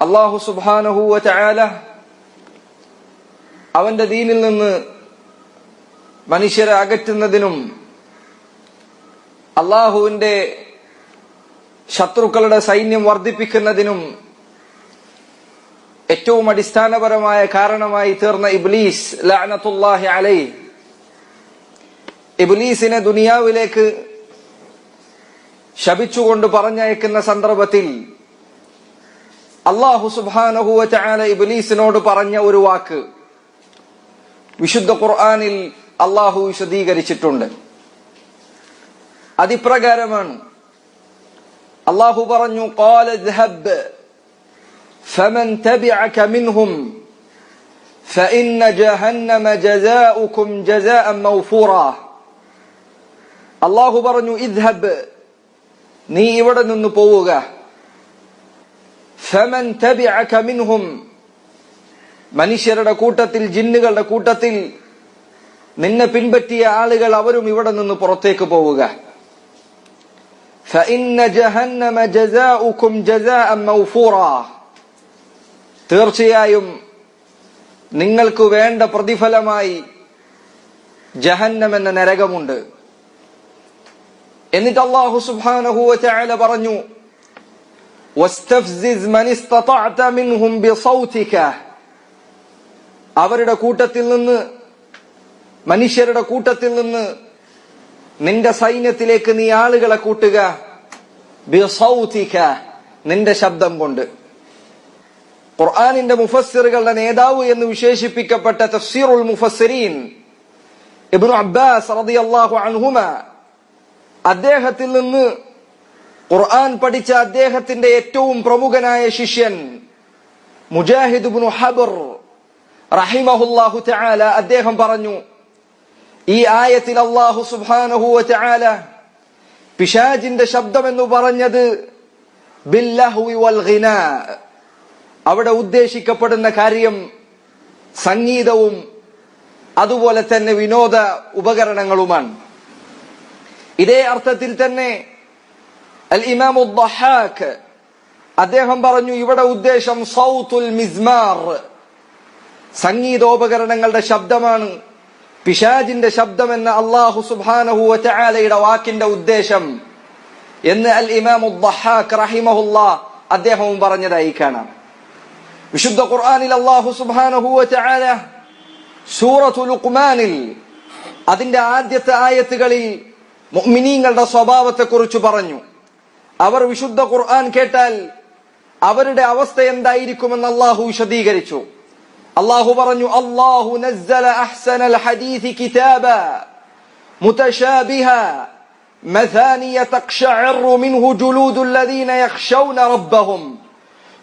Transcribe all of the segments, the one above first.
അള്ളാഹു സുബാനഹുവ ചായാല അവന്റെ ദീനിൽ നിന്ന് മനുഷ്യരെ അകറ്റുന്നതിനും അള്ളാഹുവിന്റെ ശത്രുക്കളുടെ സൈന്യം വർദ്ധിപ്പിക്കുന്നതിനും ഏറ്റവും അടിസ്ഥാനപരമായ കാരണമായി തീർന്ന ഇബ്ലീസ് ലാനത്തുല്ലാഹി അലൈ. ഇബ്ലീസിനെ ദുനിയാവിലേക്ക് ശപിച്ചുകൊണ്ട് പറഞ്ഞയക്കുന്ന സന്ദർഭത്തിൽ അള്ളാഹു സുബാനഹുവ ചാല ഇബ്ലീസിനോട് പറഞ്ഞ ഒരു വാക്ക് വിശുദ്ധ ഖുർആാനിൽ അള്ളാഹു വിശദീകരിച്ചിട്ടുണ്ട് അതിപ്രകാരമാണ് അള്ളാഹു പറഞ്ഞു قال اذهب فمن تبعك منهم فإن جهنم جزاؤكم جزاء موفورا അള്ളാഹു പറഞ്ഞു ഇദ്ഹബ് നീ ഇവിടെ നിന്ന് പോവുക ഫമൻ തബിഅക മിൻഹും. മനുഷ്യരുടെ കൂട്ടത്തിൽ ജിന്നുകളുടെ കൂട്ടത്തിൽ നിന്നെ പിൻപറ്റിയ ആളുകൾ അവരും ഇവിടെ നിന്ന് പുറത്തേക്ക് പോവുക. തീർച്ചയായും നിങ്ങൾക്ക് വേണ്ട പ്രതിഫലമായി ജഹന്നം എന്ന നരകമുണ്ട്. എന്നിട്ട് അള്ളാഹു സുബാനഹുവ ചായ പറഞ്ഞു അവരുടെ കൂട്ടത്തിൽ നിന്ന് മനുഷ്യരുടെ കൂട്ടത്തിൽ നിന്ന് നിന്റെ സൈന്യത്തിലേക്ക് നീ ആളുകളെ കൂട്ടുക. നിന്റെ ശബ്ദം കൊണ്ട്. ഖുർആനിന്റെ മുഫസ്സിറുകളുടെ നേതാവ് എന്ന് വിശേഷിപ്പിക്കപ്പെട്ട തഫ്സീറുൽ മുഫസ്സിരീൻ ഇബ്നു അബ്ബാസ് റളിയല്ലാഹു അൻഹുമ അദ്ദേഹത്തിൽ നിന്ന് ഖുർആൻ പഠിച്ച അദ്ദേഹത്തിന്റെ ഏറ്റവും പ്രമുഖനായ ശിഷ്യൻ മുജാഹിദ് ഹബർ റഹിമഹുല്ലാഹു തആല അദ്ദേഹം പറഞ്ഞു ഈ ആയത്തിൽ അള്ളാഹു സുബ്ഹാനഹു പിശാജിന്റെ ശബ്ദം എന്ന് പറഞ്ഞത് ബില്ലഹ്വി വൽ അവിടെ ഉദ്ദേശിക്കപ്പെടുന്ന കാര്യം സംഗീതവും അതുപോലെ തന്നെ വിനോദ ഉപകരണങ്ങളുമാണ്. ഇതേ അർത്ഥത്തിൽ തന്നെ അൽ ഇമാമു ദഹാക്ക് അദ്ദേഹം പറഞ്ഞു ഇവിടെ ഉദ്ദേശം സൗത്തുൽ മിസ്മാർ. സംഗീതോപകരണങ്ങളുടെ ശബ്ദമാണ്. പിശാജിന്റെ എന്ന അള്ളാഹു സുബാനഹു വചാലയുടെ വാക്കിന്റെ ഉദ്ദേശം എന്ന് അൽ ഇമാമു ദഹാഖ് റഹിമഹുല്ല അദ്ദേഹവും പറഞ്ഞതായി കാണാം. വിശുദ്ധ ഖുർആാനിൽ അള്ളാഹു സുബാനഹു വചാല സൂറത്തു അതിന്റെ ആദ്യത്തെ ആയത്തുകളിൽ മുഅ്മിനീങ്ങളുടെ സ്വഭാവത്തെക്കുറിച്ച് പറഞ്ഞു. അവർ വിശുദ്ധ ഖുർആൻ കേട്ടാൽ അവരുടെ അവസ്ഥ എന്തായിരിക്കുമെന്ന് അള്ളാഹു വിശദീകരിച്ചു അള്ളാഹു പറഞ്ഞു അള്ളാഹു നസ്സല അഹ്സനൽ ഹദീഥി കിതാബ മുതശാബിഹ مثانية تقشعر منه جلود الذين يخشون ربهم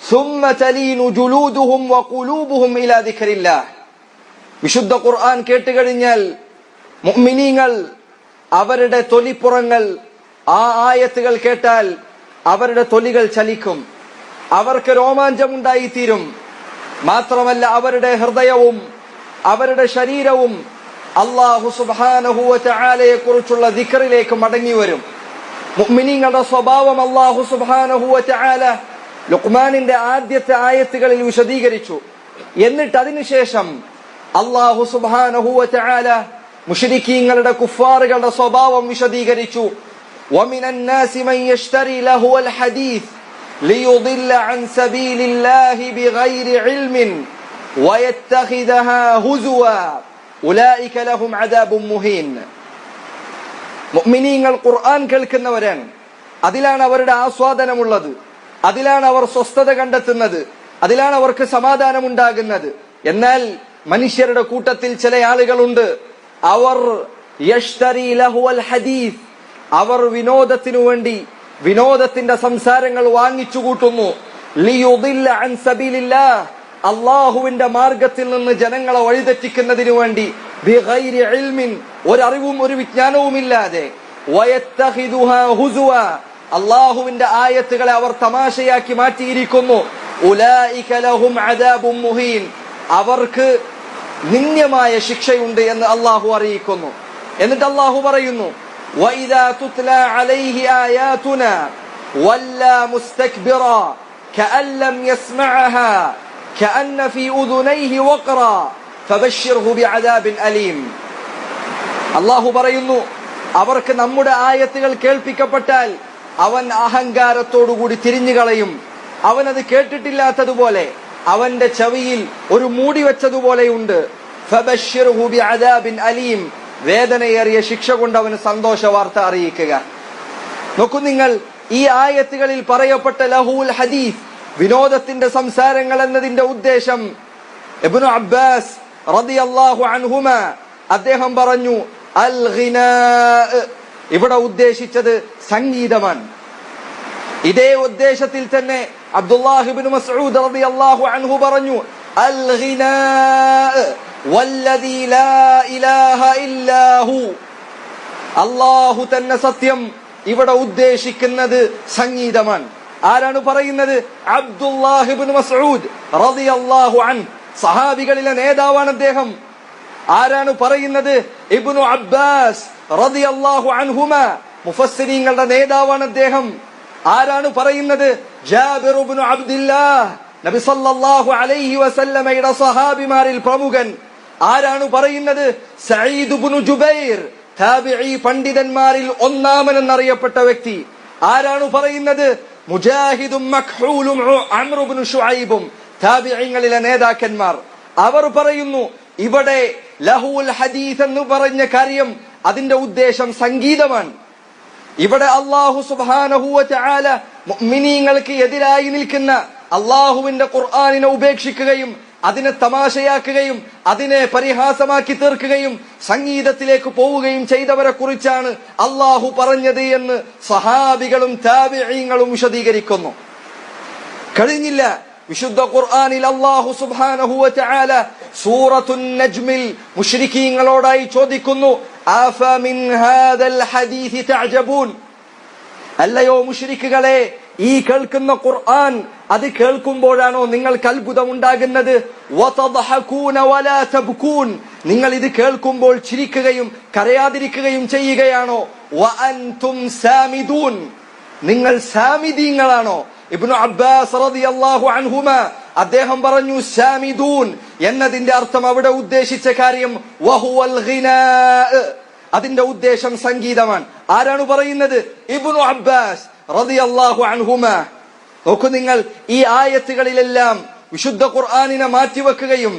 ثم تلين جلودهم وقلوبهم إلى ذكر الله വിശുദ്ധ ഖുർആൻ കേട്ടുകഴിഞ്ഞാൽ മുഅ്മിനീങ്ങൾ അവരുടെ തൊലിപ്പുറങ്ങൾ ആ ആയത്തുകൾ കേട്ടാൽ അവരുടെ തൊലികൾ ചലിക്കും. അവർക്ക് രോമാഞ്ചമുണ്ടായിത്തീരും. മാത്രമല്ല അവരുടെ ഹൃദയവും അവരുടെ ശരീരവും അള്ളാഹു സുബാനഹുവലയെ കുറിച്ചുള്ള ദിക്കറിലേക്ക് മടങ്ങി വരും മുഅ്മിനീങ്ങളുടെ സ്വഭാവം അള്ളാഹു സുബാനഹുവല ലുക്മാനിന്റെ ആദ്യത്തെ ആയത്തുകളിൽ വിശദീകരിച്ചു. എന്നിട്ട് അതിനുശേഷം അള്ളാഹു സുബാനഹുവല മുഷരിക്കീങ്ങളുടെ കുഫാറുകളുടെ സ്വഭാവം വിശദീകരിച്ചു. ومن الناس من يشتري لهو الحديث ليضل عن سبيل الله بغير علم ويتخذها هزوا أولئك لهم عذاب مهين മുഅ്മിനീങ്ങൾ ഖുർആൻ കേൾക്കുന്നവരാണ് അതിലാണ് അവരുടെ ആസ്വാദനമുള്ളത് അതിലാണ് അവർ സ്വസ്ഥത കണ്ടെത്തുന്നത് അതിലാണ് അവർക്ക് സമാധാനം ഉണ്ടാകുന്നത് എന്നാൽ മനുഷ്യരുടെ കൂട്ടത്തിൽ ചില ആളുകളുണ്ട് അവർ യഷ്തരി ലഹുവൽ ഹദീസ് അവർ വിനോദത്തിനു വേണ്ടി വിനോദത്തിന്റെ സംസാരങ്ങൾ വാങ്ങിച്ചു കൂട്ടുന്നു. അള്ളാഹുവിന്റെ മാർഗത്തിൽ നിന്ന് ജനങ്ങളെ വഴിതെറ്റിക്കുന്നതിനു വേണ്ടി ഒരറിവും ഒരു വിജ്ഞാനവും ഇല്ലാതെ അള്ളാഹുവിന്റെ ആയത്തുകളെ അവർ തമാശയാക്കി മാറ്റിയിരിക്കുന്നു. അവർക്ക് നിന്ദ്യമായ ശിക്ഷയുണ്ട് എന്ന് അള്ളാഹു അറിയിക്കുന്നു. എന്നിട്ട് അള്ളാഹു പറയുന്നു وإذا تتلى عليه آياتنا ولى مستكبرا كأن لم يسمعها كأن في أذنيه وقرا فبشره بعذاب أليم അള്ളാഹു പറയുന്നു അവർക്ക് നമ്മുടെ ആയത്തുകൾ കേൾപ്പിക്കപ്പെട്ടാൽ അവൻ അഹങ്കാരത്തോടുകൂടി തിരിഞ്ഞു കളയും അവൻ അത് കേട്ടിട്ടില്ലാത്തതുപോലെ അവന്റെ ചെവിയിൽ ഒരു മൂടി വെച്ചതുപോലെയുണ്ട് ഫബശ്ശിർഹു ബിഅദാബിൻ അലീം വേദനയേറിയ ശിക്ഷ കൊണ്ട് അവന് സന്തോഷ വാർത്ത അറിയിക്കുക. നോക്കൂ നിങ്ങൾ ഈ ആയത്തുകളിൽ പറയപ്പെട്ട ലഹൂൽ ഹദീസ് വിനോദത്തിന്റെ സംസാരങ്ങൾ എന്നതിന്റെ ഉദ്ദേശം. ഇബ്നു അബ്ബാസ് റളിയല്ലാഹു അദ്ദേഹം പറഞ്ഞു അൽ ഇവിടെ ഉദ്ദേശിച്ചത് സംഗീതമാണ്. ഇതേ ഉദ്ദേശത്തിൽ തന്നെ അബ്ദുല്ലാഹിബിൻ മസ്ഊദ് റളിയല്ലാഹു അൻഹു പറഞ്ഞു അൽ വല്ലദീ ലാ ഇലാഹ ഇല്ലാഹു. അല്ലാഹു തന്നെ സത്യം ഇവിടെ ഉദ്ദേശിക്കുന്നത് സംഗീതമാണ്. ആരാണ് പറയുന്നത്? അബ്ദുല്ലാഹിബിൻ മസ്ഊദ് റളിയല്ലാഹു അൻ സഹാബികളിലെ നേതാവാണ് അദ്ദേഹം. ആരാണ് പറയുന്നത്? ഇബ്നു അബ്ബാസ് റളിയല്ലാഹു അൻഹുമ. മുഫസ്സിരീങ്ങളുടെ നേതാവാണ് അദ്ദേഹം. ആരാണ് പറയുന്നത്? ജാബിർ ഇബ്നു അബ്ദുല്ലാഹ് നബി സല്ലല്ലാഹു അലൈഹി വസല്ലമയുടെ സഹാബിമാരിൽ പ്രമുഖൻ ആരാണ് പറയുന്നത്? ഇബ്നു ജുബൈർ താബിഈ പണ്ഡിതന്മാരിൽ ഒന്നാമനെന്നറിയപ്പെട്ട വ്യക്തി. ആരാണ് പറയുന്നത്? മുജാഹിദും നേതാക്കന്മാർ. അവർ പറയുന്നു ഇവിടെ ലഹുൽ ഹദീസ് എന്ന് പറഞ്ഞ കാര്യം അതിന്റെ ഉദ്ദേശം സംഗീതമാണ്. ഇവിടെ അള്ളാഹു സുബാനഹുവല മിനിങ്ങൾക്ക് എതിരായി നിൽക്കുന്ന അള്ളാഹുവിന്റെ ഖുർആാനിനെ ഉപേക്ഷിക്കുകയും അതിനെ തമാശയാക്കുകയും അതിനെ പരിഹാസമാക്കി തീർക്കുകയും സംഗീതത്തിലേക്ക് പോവുകയും ചെയ്തവരെ കുറിച്ചാണ് അള്ളാഹു പറഞ്ഞത് എന്ന് സഹാബികളും താബിഈങ്ങളും വിശദീകരിക്കുന്നു. കഴിഞ്ഞില്ല. വിശുദ്ധ ഖുർആാനിൽ അള്ളാഹു നജ്മിൽ മുശ്രിക്കീങ്ങളോടായി ചോദിക്കുന്നു അല്ലയോ മുശ്രിക്കുകളെ ഈ കേൾക്കുന്ന ഖുർആൻ അത് കേൾക്കുമ്പോഴാണോ നിങ്ങൾക്ക് അത്ഭുതം ഉണ്ടാകുന്നത് നിങ്ങൾ ഇത് കേൾക്കുമ്പോൾ ചിരിക്കുകയും കരയാതിരിക്കുകയും ചെയ്യുകയാണോ? നിങ്ങൾ സാമിദീങ്ങളാണോ? ഇബ്നു അബ്ബാസ് റളിയല്ലാഹു അൻഹുമ അദ്ദേഹം പറഞ്ഞു സാമിദൂൻ എന്നതിന്റെ അർത്ഥം അവിടെ ഉദ്ദേശിച്ച കാര്യം വഹുവൽ ഘിനാ അതിന്റെ ഉദ്ദേശം സംഗീതമാണ്. ആരാണ് പറയുന്നത്? Ibn Abbas. റളിയല്ലാഹു അൻഹുമ. നോക്കൂ നിങ്ങൾ ഈ ആയത്തുകളിലെല്ലാം വിശുദ്ധ ഖുർആാനിനെ മാറ്റിവെക്കുകയും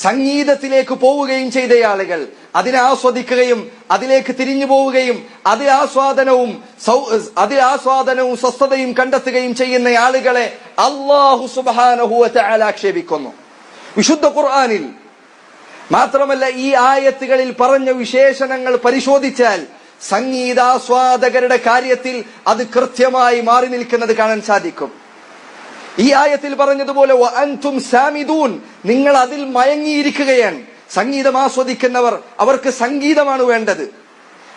സംഗീതത്തിലേക്ക് പോവുകയും ചെയ്ത ആളുകൾ അതിനെ ആസ്വദിക്കുകയും അതിലേക്ക് തിരിഞ്ഞു പോവുകയും അതിൽ ആസ്വാദനവും അതിൽ ആസ്വാദനവും സ്വസ്ഥതയും കണ്ടെത്തുകയും ചെയ്യുന്ന ആളുകളെ അള്ളാഹു സുബാനഹുവത്തെ ആലാക്ഷേപിക്കുന്നു വിശുദ്ധ ഖുർആാനിൽ മാത്രമല്ല ഈ ആയത്തുകളിൽ പറഞ്ഞ വിശേഷണങ്ങൾ പരിശോധിച്ചാൽ സംഗീതാസ്വാദകരുടെ കാര്യത്തിൽ അത് കൃത്യമായി മാറി നിൽക്കുന്നത് കാണാൻ സാധിക്കും. ഈ ആയത്തിൽ പറഞ്ഞതുപോലെ സാമിദൂൻ. നിങ്ങൾ അതിൽ മയങ്ങിയിരിക്കുകയാണ്. സംഗീതം ആസ്വദിക്കുന്നവർ അവർക്ക് സംഗീതമാണ് വേണ്ടത്.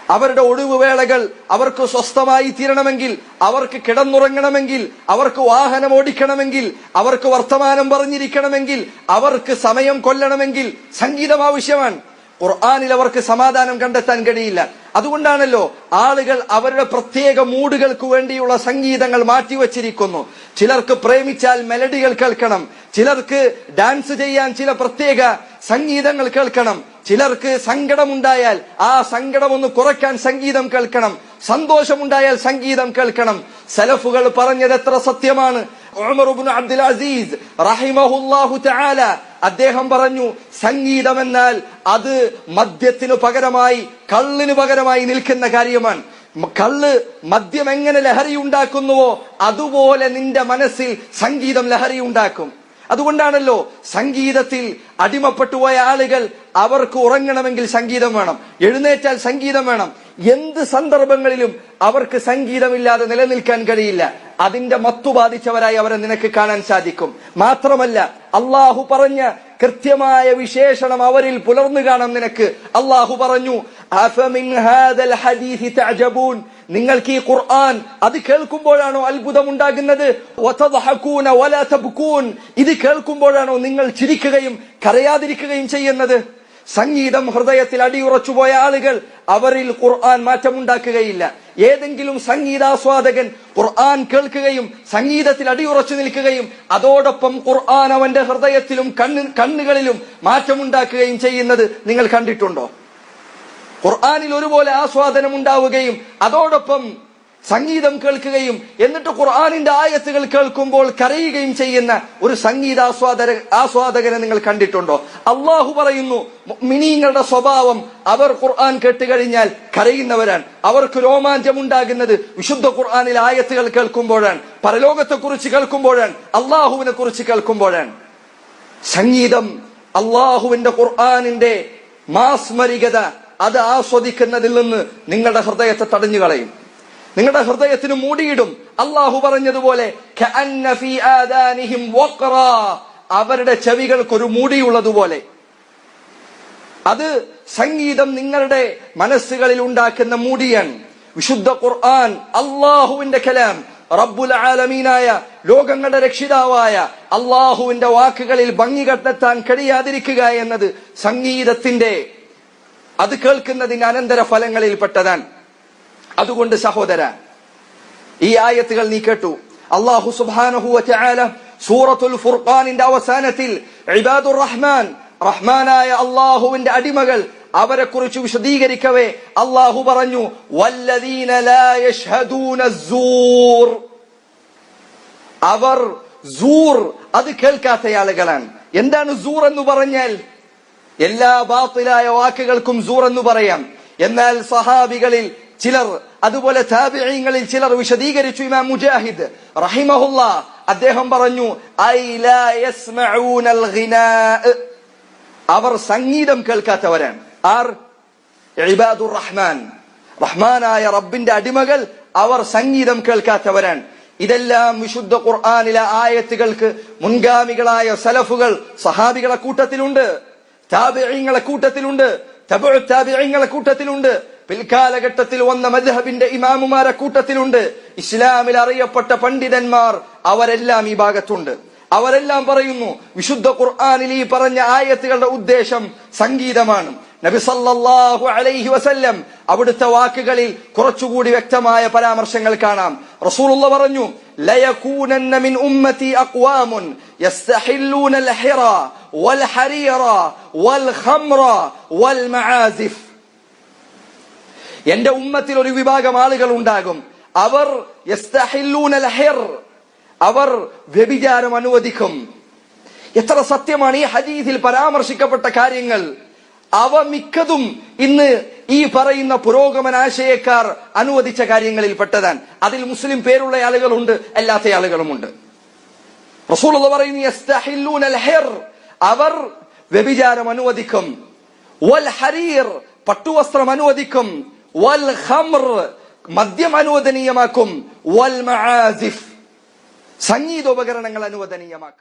അവരുടെ ഒഴിവുവേളകൾ അവർക്ക് സ്വസ്ഥമായി തീരണമെങ്കിൽ അവർക്ക് കിടന്നുറങ്ങണമെങ്കിൽ അവർക്ക് വാഹനം ഓടിക്കണമെങ്കിൽ അവർക്ക് വർത്തമാനം പറഞ്ഞിരിക്കണമെങ്കിൽ അവർക്ക് സമയം കൊല്ലണമെങ്കിൽ സംഗീതം ആവശ്യമാണ്. ഖുർആാനിൽ അവർക്ക് സമാധാനം കണ്ടെത്താൻ കഴിയില്ല. അതുകൊണ്ടാണല്ലോ ആളുകൾ അവരുടെ പ്രത്യേക മൂഡുകൾക്ക് വേണ്ടിയുള്ള സംഗീതങ്ങൾ മാറ്റിവെച്ചിരിക്കുന്നു. ചിലർക്ക് പ്രേമിച്ചാൽ മെലഡികൾ കേൾക്കണം. ചിലർക്ക് ഡാൻസ് ചെയ്യാൻ ചില പ്രത്യേക സംഗീതങ്ങൾ കേൾക്കണം. ചിലർക്ക് സങ്കടമുണ്ടായാൽ ആ സങ്കടം ഒന്ന് കുറയ്ക്കാൻ സംഗീതം കേൾക്കണം. സന്തോഷമുണ്ടായാൽ സംഗീതം കേൾക്കണം. സലഫുകൾ പറഞ്ഞത് എത്ര സത്യമാണ്. ഉമർ ഇബ്നു അബ്ദുൽ അസീസ് റഹിമഹുല്ലാഹു തആല അദ്ദേഹം പറഞ്ഞു സംഗീതം എന്നാൽ അത് മദ്യത്തിനു പകരമായി കള്ളിനു പകരമായി നിൽക്കുന്ന കാര്യമാണ്. കള്ള് മദ്യം എങ്ങനെ ലഹരി ഉണ്ടാക്കുന്നുവോ അതുപോലെ നിന്റെ മനസ്സിൽ സംഗീതം ലഹരി ഉണ്ടാക്കും. അതുകൊണ്ടാണല്ലോ സംഗീതത്തിൽ അടിമപ്പെട്ടുപോയ ആളുകൾ അവർക്ക് ഉറങ്ങണമെങ്കിൽ സംഗീതം വേണം. എഴുന്നേറ്റാൽ സംഗീതം വേണം. എന്ത് സന്ദർഭങ്ങളിലും അവർക്ക് സംഗീതമില്ലാതെ നിലനിൽക്കാൻ കഴിയില്ല. അതിന്റെ മത്തു ബാധിച്ചവരായി അവരെ നിനക്ക് കാണാൻ സാധിക്കും. മാത്രമല്ല അള്ളാഹു പറഞ്ഞ കൃത്യമായ വിശേഷണം അവരിൽ പുലർന്നു കാണാം നിനക്ക്. അള്ളാഹു പറഞ്ഞു? നിങ്ങൾക്ക് ഈ ഖുർആൻ അത് കേൾക്കുമ്പോഴാണോ അത്ഭുതം ഉണ്ടാകുന്നത് ഇത് കേൾക്കുമ്പോഴാണോ നിങ്ങൾ ചിരിക്കുകയും കരയാതിരിക്കുകയും ചെയ്യുന്നത്? സംഗീതം ഹൃദയത്തിൽ അടിയുറച്ചുപോയ ആളുകൾ അവരിൽ ഖുർആൻ മാറ്റമുണ്ടാക്കുകയില്ല. ഏതെങ്കിലും സംഗീതാസ്വാദകൻ ഖുർആൻ കേൾക്കുകയും സംഗീതത്തിൽ അടിയുറച്ചു നിൽക്കുകയും അതോടൊപ്പം ഖുർആൻ അവന്റെ ഹൃദയത്തിലും കണ്ണു കണ്ണുകളിലും മാറ്റമുണ്ടാക്കുകയും ചെയ്യുന്നത് നിങ്ങൾ കണ്ടിട്ടുണ്ടോ? ഖുർആാനിൽ ഒരുപോലെ ആസ്വാദനം ഉണ്ടാവുകയും അതോടൊപ്പം സംഗീതം കേൾക്കുകയും എന്നിട്ട് ഖുർആാനിന്റെ ആയത്തുകൾ കേൾക്കുമ്പോൾ കരയുകയും ചെയ്യുന്ന ഒരു സംഗീതാസ്വാദക ആസ്വാദകനെ നിങ്ങൾ കണ്ടിട്ടുണ്ടോ? അള്ളാഹു പറയുന്നു മിനിങ്ങളുടെ സ്വഭാവം അവർ ഖുർആൻ കേട്ടുകഴിഞ്ഞാൽ കരയുന്നവരാണ്. അവർക്ക് രോമാഞ്ചം ഉണ്ടാകുന്നത് വിശുദ്ധ ഖുർആാനിൽ ആയത്തുകൾ കേൾക്കുമ്പോഴാണ്. പരലോകത്തെ കുറിച്ച് കേൾക്കുമ്പോഴാണ്. അള്ളാഹുവിനെ കുറിച്ച് കേൾക്കുമ്പോഴാണ്. സംഗീതം അള്ളാഹുവിന്റെ ഖുർആാനിന്റെ മാസ്മരികത അത് ആസ്വദിക്കുന്നതിൽ നിന്ന് നിങ്ങളുടെ ഹൃദയത്തെ തടഞ്ഞു കളയും നിങ്ങളുടെ ഹൃദയത്തിന് മൂടിയിടും. അള്ളാഹു പറഞ്ഞതുപോലെ. അവരുടെ ചെവികൾക്കൊരു മൂടിയുള്ളതുപോലെ. അത് സംഗീതം നിങ്ങളുടെ മനസ്സുകളിൽ ഉണ്ടാക്കുന്ന മൂടിയാണ്. വിശുദ്ധ ഖുർആൻ അള്ളാഹുവിന്റെ കലാം റബ്ബുൽ ആലമീനായ ലോകങ്ങളുടെ രക്ഷിതാവായ അള്ളാഹുവിന്റെ വാക്കുകളിൽ ഭംഗി കണ്ടെത്താൻ കഴിയാതിരിക്കുക എന്നത് സംഗീതത്തിന്റെ അത് കേൾക്കുന്നതിന്റെ അനന്തര ഫലങ്ങളിൽപ്പെട്ടതാണ് അതുകൊണ്ട് സഹോദര ഈ ആയത്തുകൾ നീ കേട്ടു. അള്ളാഹു സുബാനഹു സൂറത്തുൽ ഫുർഖാനിന്റെ അവസാനത്തിൽ ഇബാദുർ റഹ്മാൻ റഹ്മാനായ അള്ളാഹുവിന്റെ അടിമകൾ അവരെ കുറിച്ച് വിശദീകരിക്കവേ. അള്ളാഹു പറഞ്ഞു അവർ സൂർ അത് കേൾക്കാത്ത ആളുകളാണ്. എന്താണ് സൂർ എന്ന് പറഞ്ഞാൽ? എല്ലാ ബാത്തിലായ വാക്കുകൾക്കും സൂർ എന്ന് പറയാം. എന്നാൽ സഹാബികളിൽ ചിലർ അതുപോലെ താബിഈങ്ങളിൽ ചിലർ വിശദീകരിച്ചു ഇമാം മുജാഹിദ്. റഹിമഹുല്ല അദ്ദേഹം പറഞ്ഞു അവർ സംഗീതം കേൾക്കാത്തവരാണ്. ആർ? ഇബാദുർ റഹ്മാൻ. റഹ്മാനായ റബ്ബിന്റെ അടിമകൾ അവർ സംഗീതം കേൾക്കാത്തവരാണ്. ഇതെല്ലാം വിശുദ്ധ ഖുർആാനിലെ ആയത്തുകൾക്ക് മുൻഗാമികളായ സലഫുകൾ സഹാബികളെ കൂട്ടത്തിലുണ്ട് താബിഈങ്ങളെ കൂട്ടത്തിലുണ്ട് താബിഈങ്ങളെ കൂട്ടത്തിലുണ്ട്. പിൽക്കാലഘട്ടത്തിൽ വന്ന മദ്ഹബിന്റെ ഇമാമുമാരെ കൂട്ടത്തിലുണ്ട്. ഇസ്ലാമിൽ അറിയപ്പെട്ട പണ്ഡിതന്മാർ അവരെല്ലാം ഈ ഭാഗത്തുണ്ട്. അവരെല്ലാം പറയുന്നു വിശുദ്ധ ഖുർആാനിൽ ഈ പറഞ്ഞ ആയത്തുകളുടെ ഉദ്ദേശം സംഗീതമാണ്. നബി സല്ലല്ലാഹു അലൈഹി വസല്ലം അവിടുത്തെ വാക്കുകളിൽ കുറച്ചുകൂടി വ്യക്തമായ പരാമർശങ്ങൾ കാണാം. റസൂലുള്ള പറഞ്ഞു ലയകൂനന്ന മിൻ ഉമ്മതി അഖ്വാമുൻ യസ്തഹില്ലൂന ഹിറ വൽ ഹരീറ വൽ ഖംറ വൽ മആസിഫ്. എന്റെ ഉമ്മത്തിൽ ഒരു വിഭാഗം ആളുകൾ ഉണ്ടാകും. അവർ അവർ വ്യഭിചാരം അനുവദിക്കും. എത്ര സത്യമാണ് ഈ ഹദീസിൽ പരാമർശിക്കപ്പെട്ട കാര്യങ്ങൾ. അവ മിക്കതും ഇന്ന് ഈ പറയുന്ന പുരോഗമന ആശയക്കാർ അനുവദിച്ച കാര്യങ്ങളിൽ പെട്ടതാണ്. അതിൽ മുസ്ലിം പേരുള്ള ആളുകളുണ്ട് അല്ലാത്ത ആളുകളുമുണ്ട്. റസൂൽ പറയുന്നു അവർ വ്യഭിചാരം അനുവദിക്കും. വൽ ഹരീർ പട്ടുവസ്ത്രം അനുവദിക്കും. വൽ ഖംർ മദ്യം അനുവദനീയമാക്കും. വൽ മആസിഫ് സംഗീതോപകരണങ്ങൾ അനുവദനീയമാക്കും.